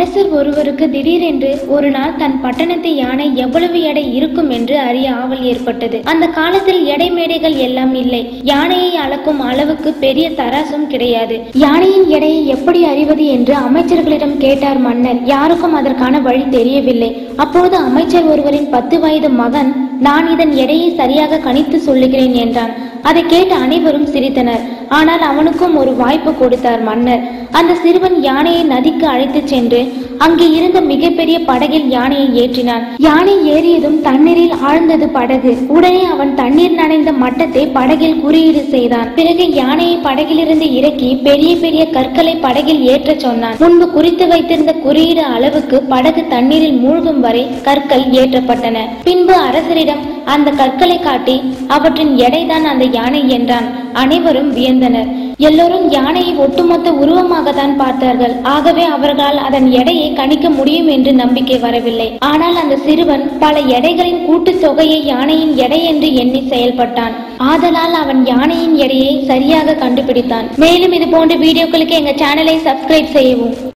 அரசர் ஒருவருக்கு திடீரென்று ஒரு நாள் தன் பட்டணத்து யானை எவ்வளவு எடை இருக்கும் என்று அறிய ஆவல் ஏற்பட்டது. அந்த காலத்தில் எடை மேடைகள் எல்லாம் இல்லை. யானையை அளக்கும் அளவுக்கு பெரிய தராசும் கிடையாது. யானையின் எடையை எப்படி அறிவது என்று அமைச்சர்களிடம் கேட்டார் மன்னர். யாருக்கும் அதற்கான வழி தெரியவில்லை. அப்போது அமைச்சர் ஒருவரின் பத்து வயது மகன் நான் இதன் எடையை சரியாக கணித்து சொல்லுகிறேன் என்றான். அதை கேட்டு அனைவரும் சிரித்தனர். ஆனால் அவனுக்கும் ஒரு வாய்ப்பு கொடுத்தார் மன்னர். அந்த சிறுவன் யானையை நதிக்கு அழைத்துச் சென்று அங்கே இருந்த மிகப்பெரிய படகில் யானையை ஏற்றினான். யானை ஏறியதும் தண்ணீரில் ஆழ்ந்தது படகு. உடனே அவன் தண்ணீர் நனைந்த மட்டத்தை படகில் குறியீடு செய்தான். பிறகு யானையை படகிலிருந்து இறக்கி பெரிய பெரிய கற்களை படகில் ஏற்ற சொன்னான். முன்பு குறித்து வைத்திருந்த குறியீடு அளவுக்கு படகு தண்ணீரில் மூழ்கும் வரை கற்கள் ஏற்றப்பட்டன. பின்பு அரசரிடம் அந்த கற்களை காட்டி அவற்றின் எடைதான் அந்த யானை என்றான். அனைவரும் வியந்தனர். எல்லோரும் யானையை ஒட்டுமொத்த உருவமாக தான் பார்த்தார்கள். ஆகவே அவர்களால் அதன் எடையை கணிக்க முடியும் என்று நம்பிக்கை வரவில்லை. ஆனால் அந்த சிறுவன் பல எடைகளின் கூட்டுத் தொகையை யானையின் எடை என்று எண்ணி செயல்பட்டான். ஆதலால் அவன் யானையின் எடையை சரியாக கண்டுபிடித்தான். மேலும் இது போன்ற வீடியோக்களுக்கு எங்க சேனலை சப்ஸ்கிரைப் செய்யவும்.